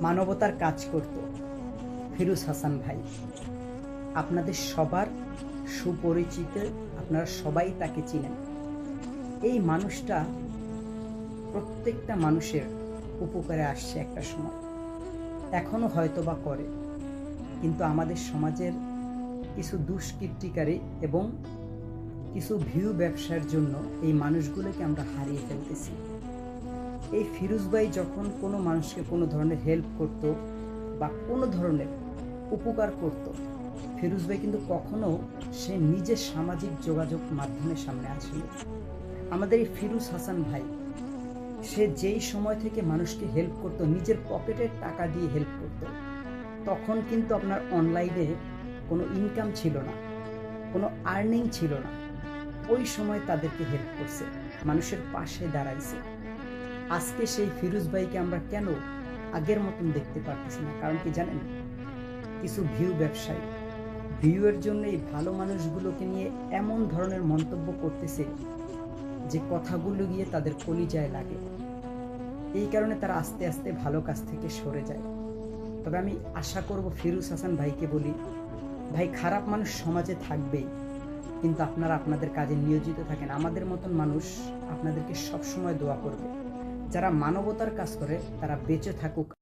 মানবতার কাজ করত। ফিরুজ হাসান ভাই, আপনাদের সবার সুপরিচিত, আপনারা সবাই তাকে চিনেন। এই মানুষটা প্রত্যেকটা মানুষের উপকারে আসছে একটা সময়। এখনও হয়তো বা করে। কিন্তু আমাদের সমাজের কিছু দুষ্কৃতিকারী এবং কিছু ভিউ ব্যবসার জন্য এই মানুষগুলোকে আমরা হারিয়ে ফেলতেছি। এই ফিরোজ ভাই যখন কোনো মানুষকে কোনো ধরনের হেল্প করত বা কোনো ধরনের উপকার করত, ফিরোজ ভাই কিন্তু কখনো সে নিজের সামাজিক যোগাযোগ মাধ্যমের সামনে আসেনি আমাদের এই ফিরোজ হাসান ভাই, সে যেই সময় থেকে মানুষকে হেল্প করত, নিজের পকেটের টাকা দিয়ে হেল্প করত, তখন কিন্তু আপনার অনলাইনে কোনো ইনকাম ছিল না, কোনো আর্নিং ছিল না। ওই সময় তাদেরকে হেল্প করছে, মানুষের পাশে দাঁড়াইছে। আজকে সেই ফিরোজ ভাইকে আমরা কেন আগের মতন দেখতে পারতেছি না? কারণ কি জানেন? কিছু ভিউ ব্যবসায়ী ভিউয়ের জন্য এই ভালো মানুষগুলোকে নিয়ে এমন ধরনের মন্তব্য করতেছে যে কথাগুলো গিয়ে তাদের কলিজায় লাগে। এই কারণে তারা আস্তে আস্তে ভালো কাজ থেকে সরে যায়। তবে আমি আশা করব ফিরোজ হাসান ভাইকে বলি, ভাই, খারাপ মানুষ সমাজে থাকবেই, কিন্তু আপনারা আপনাদের কাজে নিয়োজিত থাকেন। আমাদের মতন মানুষ আপনাদেরকে সবসময় দোয়া করবে। যারা মানবতার কাজ করে তারা বেঁচে থাকুক।